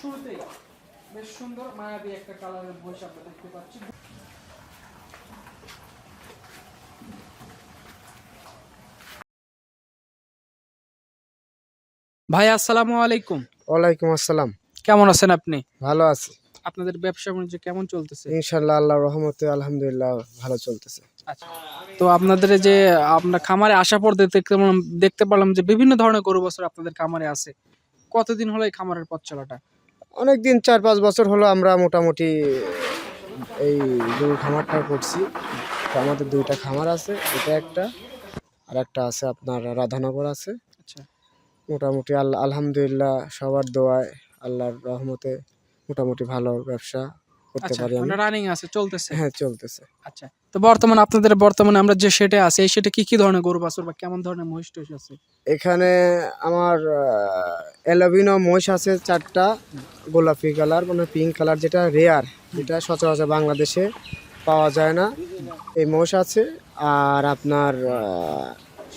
শুরুতেই বেশ সুন্দর মায়াবী একটা কালারের আমরা দেখতে পাচ্ছি। ভাই আসসালামু আলাইকুম। ওয়ালাইকুম আসসালাম। কেমন আছেন আপনি? ভালো আছি। আপনাদের ব্যবসা বাণিজ্য কেমন চলতেছে? ইনশাল্লাহ আল্লাহ রহমতে আলহামদুলিল্লাহ ভালো চলতেছে। আচ্ছা তো আপনাদের যে আমরা খামারে আসা পর দেখতে পেলাম দেখতে পারলাম যে বিভিন্ন ধরনের গরু বছর আপনাদের খামারে আছে। কতদিন হলো এই খামারের পথ চলাটা? অনেক দিন চার পাঁচ বছর হলো আমরা মোটামুটি এই গরু খামারটা করছি। তো আমাদের দুইটা খামার আছে এটা একটা আর একটা আছে আপনার রাধানগর আছে। আচ্ছা। মোটামুটি আল্লাহ আলহামদুলিল্লাহ সবার দোয়ায় আল্লাহর রহমতে মোটামুটি ভালো ব্যবসা করতে আচ্ছা পারি আমি। রানিং আছে চলতেছে। হ্যাঁ চলতেছে। আচ্ছা তো বর্তমানে আপনাদের বর্তমানে আমরা যে সেটে আছে এই সেটে কি কি ধরনের গরু বাছুর বা কেমন ধরনের মহিষ টহিষ আছে? এখানে আমার এলাবিনো মহিষ আছে চারটা গোলাপি কালার মানে পিঙ্ক কালার যেটা রেয়ার যেটা সচরাচর বাংলাদেশে পাওয়া যায় না। এই মহিষ আছে আর আপনার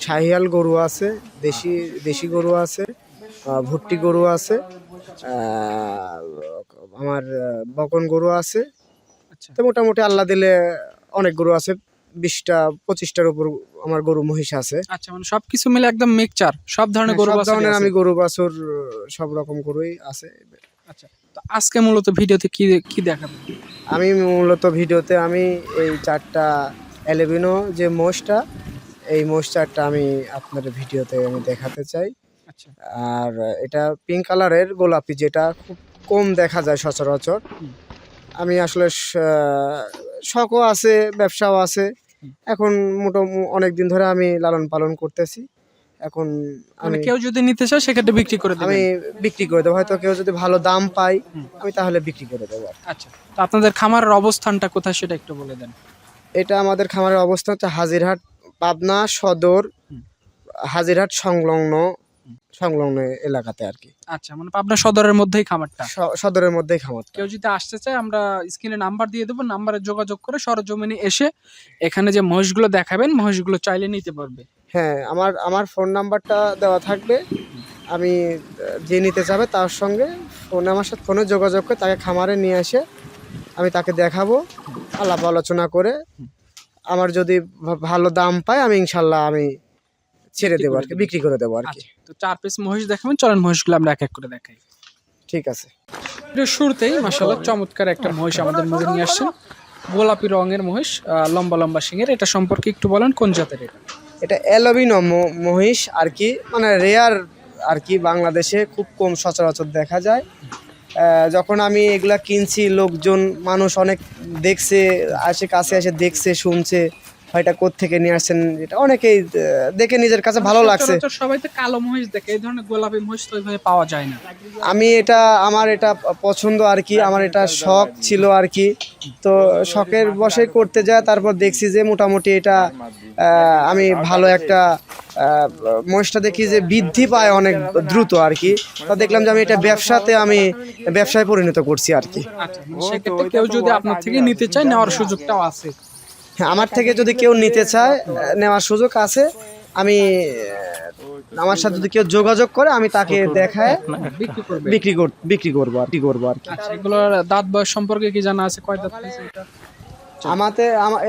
শাহিয়াল গরু আছে দেশি দেশি গরু আছে ভুট্টি গরু আছে আমার বকন গরু আছে। আচ্ছা। তো মোটামুটি আল্লাহ দিলে অনেক গরু আছে বিশটা পঁচিশটার উপর আমার গরু মহিষ আছে। আচ্ছা মানে সবকিছু মিলে একদম মিক্সচার সব ধরনের হ্যাঁ, গরু সব ধরনের আমি গরু বাছুর সব রকম গরুই আছে। আচ্ছা তো আজকে মূলত ভিডিওতে কি কি দেখাবেন আমি মূলত ভিডিওতে আমি এই চারটা এলেভেনো যে মোষটা এই মোষ চারটা আমি আপনার ভিডিওতে আমি দেখাতে চাই। আচ্ছা। আর এটা পিঙ্ক কালারের গোলাপি যেটা খুব কম দেখা যায় সচরাচর। আমি আসলে শখও আছে ব্যবসাও আছে। এখন মোটামুটি অনেক দিন ধরে আমি লালন পালন করতেছি। এখন মানে আমি কেউ যদি নিতে চায় সেক্ষেত্রে বিক্রি করে আমি বিক্রি করে দেবো। হয়তো কেউ যদি ভালো দাম পায় হুম। আমি তাহলে বিক্রি করে দেবো আচ্ছা। তো আপনাদের খামারের অবস্থানটা কোথায় সেটা একটু বলে দেন। এটা আমাদের খামারের অবস্থান হচ্ছে হাজিরহাট পাবনা সদর হাজিরহাট সংলগ্ন। সংলগ্ন এলাকাতে আর কি। আচ্ছা মানে পাবনা সদরের মধ্যেই খামারটা? সদরের মধ্যেই খামারটা। কেউ যদি আসতে চায় আমরা স্ক্রিনে নাম্বার দিয়ে দেবো নাম্বারে যোগাযোগ করে সরজমিনে এসে এখানে যে মহিষগুলো দেখাবেন মহিষগুলো চাইলে নিতে পারবে। হ্যাঁ আমার আমার ফোন নাম্বারটা দেওয়া থাকবে। আমি যে নিতে চাবে তার সঙ্গে ফোনে আমার সাথে ফোনে যোগাযোগ করে তাকে খামারে নিয়ে এসে আমি তাকে দেখাবো আলাপ আলোচনা করে। আমার যদি ভালো দাম পায় আমি ইনশাল্লাহ আমি ছেড়ে দেবো আর কি বিক্রি করে দেবো আর কি। আচ্ছা তো চার পিস মহিষ দেখাবেন চলেন মহিষগুলো আমরা এক এক করে দেখাই। ঠিক আছে। শুরুতেই মাসাল্লাহ চমৎকার একটা মহিষ আমাদের মধ্যে নিয়ে আসছেন। গোলাপি রঙের মহিষ লম্বা লম্বা সিংয়ের এটা সম্পর্কে একটু বলেন কোন জাতের এটা? এটা অ্যালোবিনো মহিষ আর কি মানে রেয়ার আর কি বাংলাদেশে খুব কম সচরাচর দেখা যায়। যখন আমি এগুলা কিনছি লোকজন মানুষ অনেক দেখছে আসে কাছে এসে দেখছে শুনছে। এটা কোত্থেকে নিয়ে আসছেন এটা অনেকেই দেখে নিজের কাছে ভালো লাগছে। সবাই তো কালো মহিষ দেখে এই ধরনের গোলাপি মহিষ তো ওইভাবে পাওয়া যায় না। আমি এটা আমার এটা পছন্দ আর কি আমার এটা শখ ছিল আর কি। তো শখের বসে করতে যায় তারপর দেখছি যে মোটামুটি এটা আমি ভালো একটা মহিষটা দেখি যে বৃদ্ধি পায় অনেক দ্রুত আর কি। তা দেখলাম যে আমি এটা ব্যবসাতে আমি ব্যবসায় পরিণত করছি আর কি। আচ্ছা মানে সেক্ষেত্রে কেউ যদি আপনার থেকে নিতে চায় নেওয়ার সুযোগটাও আছে। আমার থেকে যদি কেউ নিতে চায় নেওয়ার সুযোগ আছে আমি আমার সাথে যদি কেউ যোগাযোগ করে আমি তাকে দেখায় বিক্রি করবে। বিক্রি কর বিক্রি করব আর কি করব আর কি। আচ্ছা এগুলোর দাঁত বয়স সম্পর্কে কি জানা আছে? কয় দাঁত এটা?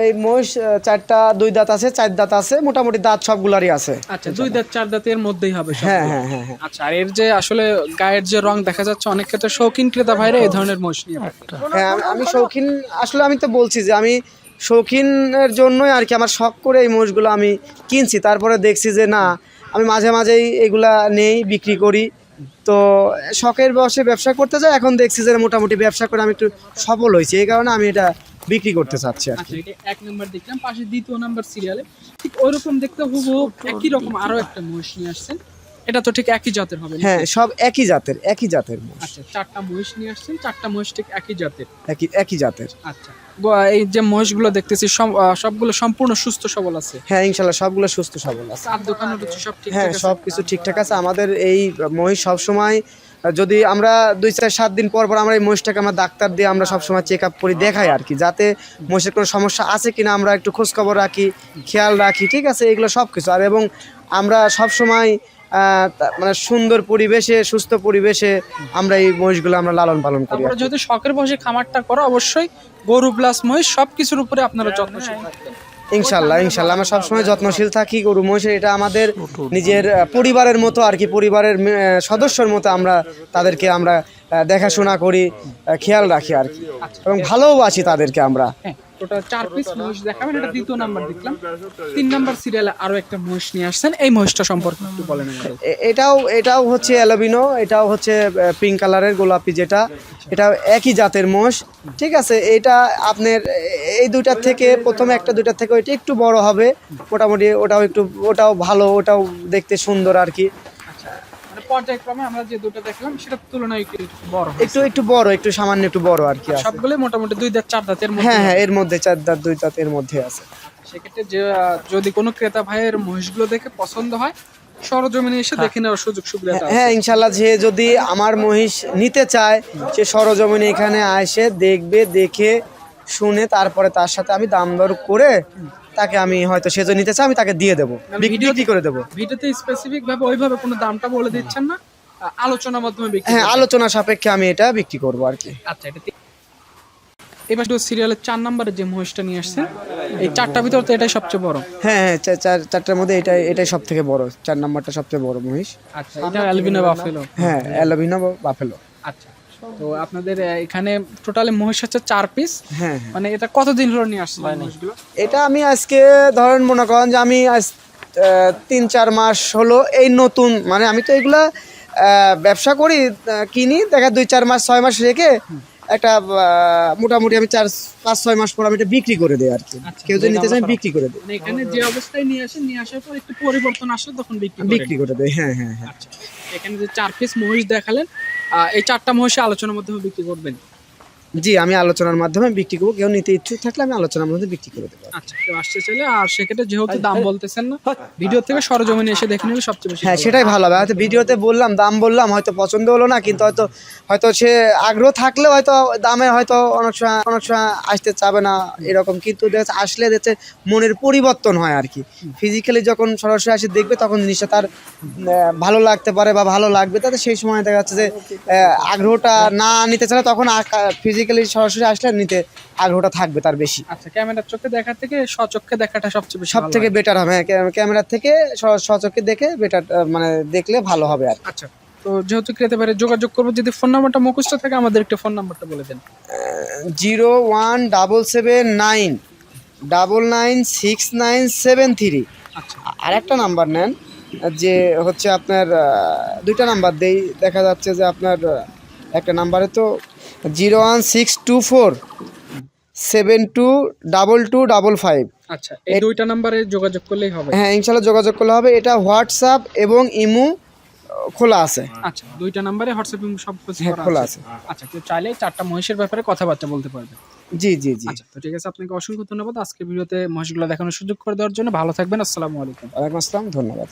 এই মহিষ চারটা দুই দাঁত আছে চার দাঁত আছে মোটামুটি দাঁত সবগুলারই আছে। আচ্ছা দুই দাঁত চার দাঁতের মধ্যেই হবে হ্যাঁ হ্যাঁ হ্যাঁ হ্যাঁ। আচ্ছা আর এর যে আসলে গায়ের যে রং দেখা যাচ্ছে অনেক ক্ষেত্রে শৌখিন ক্রেতা ভাইরা এই ধরনের মহিষ নিয়ে হ্যাঁ আমি- আমি শৌখিন আসলে আমি তো বলছি যে আমি শৌখিনের জন্যই আর কি আমার শখ করে এই মোষগুলো আমি কিনছি। তারপরে দেখছি যে না, আমি মাঝে মাঝেই এগুলা নেই, বিক্রি করি। তো শখের বসে ব্যবসা করতে যাই, এখন দেখছি যে মোটামুটি ব্যবসা করে আমি একটু সফল হয়েছি। এই কারণে আমি এটা বিক্রি করতে চাচ্ছি আর কি। আচ্ছা এক নাম্বার দেখলাম, পাশে দ্বিতীয় নাম্বার সিরিয়ালে ঠিক ওইরকম দেখতে হুবহু একই রকম আরও একটা মহিষ নিয়ে আসছেন। এটা তো ঠিক একই জাতের হবে হ্যাঁ সব একই জাতের একই জাতের মহিষ আচ্ছা চারটা মহিষ নিয়ে আসছেন চারটা মহিষ ঠিক একই জাতের? একই একই জাতের। আচ্ছা এই যে মহিষগুলো দেখতেছি সব- সবগুলো সম্পূর্ণ সুস্থ সবল আছে? হ্যাঁ ইনশাল্লাহ সবগুলো সুস্থ সবল আছে। চার দোকানের রুচি সব ঠিক হ্যাঁ সব কিছু ঠিকঠাক আছে। আমাদের এই মহিষ সবসময় যদি আমরা দুই চার সাত দিন পর পর আমরা এই মহিষটাকে আমরা ডাক্তার দিয়ে আমরা সবসময় চেক আপ করি দেখাই আর কি যাতে মহিষের কোনো সমস্যা আছে কিনা আমরা একটু খোঁজখবর রাখি খেয়াল রাখি ঠিক আছে? এগুলো সব কিছু আর এবং আমরা সবসময় মানে সুন্দর পরিবেশে সুস্থ পরিবেশে আমরা এই মহিষগুলো আমরা লালন পালন করি যেহেতু শখের বসে খামারটা করো অবশ্যই গরু প্লাস মহিষ সব কিছুর উপরে আপনারা যত্নশীল থাকবেন। ইনশাল্লাহ ইনশাল্লাহ আমরা সবসময় যত্নশীল থাকি গরু মহিষের এটা আমাদের নিজের পরিবারের মতো আর কি পরিবারের সদস্যর মতো আমরা তাদেরকে আমরা দেখাশোনা করি খেয়াল রাখি আর কি। এবং ভালোবাসি তাদেরকে আমরা। হ্যাঁ। টোটাল চার পিস মহিষ দেখাবেন এটা দ্বিতীয় নাম্বার দেখলাম। তিন নাম্বার সিরিয়ালে আরও একটা মহিষ নিয়ে আসছেন। এই মহিষটা সম্পর্কে একটু বলেন এটাও এটাও হচ্ছে অ্যালোবিনো এটাও হচ্ছে পিঙ্ক কালারের গোলাপি যেটা। এটাও একই জাতের মোষ ঠিক আছে? এটা আপনার এই দুইটার থেকে প্রথমে একটা দুইটার থেকে ওইটা একটু বড় হবে। মোটামুটি ওটাও একটু ওটাও ভালো ওটাও দেখতে সুন্দর আর কি। পর্যায়ক্রমে আমরা যে দুটো দেখলাম সেটার তুলনায় একটু বড় একটু একটু বড় একটু সামান্য একটু বড় আর কি সবগুলো মোটামুটি দুই দাঁত চার দাঁতের মধ্যে হ্যাঁ হ্যাঁ এর মধ্যে চার দাঁত দুই দাঁত এর মধ্যে আছে। সেক্ষেত্রে যে যদি কোনো ক্রেতা ভাইয়ের মহিষগুলো দেখে পছন্দ হয় সরজমিনে এসে দেখে নেওয়ার সুযোগ সুবিধা আছে। হ্যাঁ ইনশাল্লাহ যে যদি আমার মহিষ নিতে চায় সে সরজমিনে এখানে আসে দেখবে দেখে শুনে তারপরে তার সাথে আমি দাম দর করে তাকে আমি হয়তো সে যদি নিতে চাই আমি তাকে দিয়ে দেবো। বিক্রি করে দেবো। ভিডিওতে স্পেসিফিক ভাবে ওইভাবে কোনো দামটা বলে দিচ্ছেন না। আলোচনার মাধ্যমে বিক্রি হ্যাঁ আলোচনা সাপেক্ষে আমি এটা বিক্রি করব আর কি। আচ্ছা এটা এবার সিরিয়ালের চার নম্বরে যে মহিষটা নিয়ে আসছেন এই চারটা ভিতর তো এটাই সবচেয়ে বড়। হ্যাঁ হ্যাঁ চার- চার চারটার মধ্যে এটাই এটাই সব থেকে বড়। চার নাম্বারটা সবচেয়ে বড় মহিষ। আচ্ছা এটা অ্যালবিনো বাফেলো হ্যাঁ অ্যালোভিনা বাফেলো আচ্ছা। তো আপনাদের এখানে টোটালি মহিষ হচ্ছে চার পিস হ্যাঁ হ্যাঁ। মানে এটা কতদিন হলো নিয়ে মহিষগুলো? এটা আমি আজকে ধরেন মনে করেন যে আমি আজ তিন চার মাস হলো এই নতুন মানে আমি তো এগুলা ব্যবসা করি কিনি দেখা দুই চার মাস ছয় মাস রেখে একটা মোটামুটি আমি চার পাঁচ ছয় মাস পর আমি এটা বিক্রি করে দিই আর কি। আচ্ছা, কেউ যদি নিতে আমি বিক্রি করে দিই। মানে এখানে যে অবস্থায় নিয়ে আসেন নিয়ে আসার পর একটু পরিবর্তন আসে তখন বিক্রি বিক্রি করে দিই হ্যাঁ হ্যাঁ হ্যাঁ। আচ্ছা এখানে যে চার পিস মহিষ দেখালেন এই চারটা মহিষে আলোচনার মাধ্যমে বিক্রি করবেন। জি আমি আলোচনার মাধ্যমে বিক্রি করব। কেউ নিতে ইচ্ছুক থাকলে আমি আলোচনার মধ্যে বিক্রি করে দেবো। আচ্ছা কেউ আসতে চাইলে আর সেক্ষেত্রে যেহেতু দাম বলতেছেন না ভিডিও থেকে সরজমিনে এসে দেখে নিলে সবচেয়ে বেশি হ্যাঁ সেটাই ভালো হবে। হয়তো ভিডিওতে বললাম দাম বললাম হয়তো পছন্দ হলো না কিন্তু হয়তো হয়তো সে আগ্রহ থাকলেও হয়তো দামে হয়তো অনেক সময় অনেক সময় আসতে চাবে না এরকম। কিন্তু দেখা আসলে দেখছে মনের পরিবর্তন হয় আর কি। ফিজিক্যালি যখন সরাসরি আসে দেখবে তখন জিনিসটা তার ভালো লাগতে পারে বা ভালো লাগবে। তাতে সেই সময় দেখা যাচ্ছে যে আগ্রহটা না নিতে চায় তখন ফিজিক্যালি সরাসরি আসলে নিতে আগ্রহটা থাকবে তার বেশি। আচ্ছা ক্যামেরার চোখে দেখা থেকে সচক্ষে দেখাটা সবচেয়ে বেশি সব থেকে বেটার হবে ক্যামেরার থেকে স- সচক্ষে দেখে বেটার মানে দেখলে ভালো হবে আর আচ্ছা তো যেহেতু ক্রেতা বাইরে যোগাযোগ করব যদি ফোন নাম্বারটা মুখস্থ থাকে আমাদের একটু ফোন নাম্বারটা বলে দেন। Zero one double seven nine double nine six nine seven three. আচ্ছা। আর একটা নাম্বার নেন যে হচ্ছে আপনার দুইটা নাম্বার দেই দেখা যাচ্ছে যে আপনার একটা নাম্বারে তো zero one six two four seven two double two double five. আচ্ছা এই দুইটা নাম্বারে যোগাযোগ করলেই হবে। হ্যাঁ ইনশাল্লাহ যোগাযোগ করলে হবে। এটা হোয়াটসঅ্যাপ এবং ইমো খোলা আছে। আচ্ছা দুইটা নাম্বারে হোয়াটসঅ্যাপ সব কিছু হ্যাঁ খোলা আছে। আছে। আচ্ছা কেউ চাইলে চারটা মহিষের ব্যাপারে কথাবার্তা বলতে পারবে। জি জি জি। আচ্ছা তো ঠিক আছে আপনাকে অসংখ্য ধন্যবাদ। আজকে ভিডিওতে মহিষগুলো দেখানোর সুযোগ করে দেওয়ার জন্য। ভালো থাকবেন আসসালামু আলাইকুম। ওয়ালাইকুম আসসালাম ধন্যবাদ।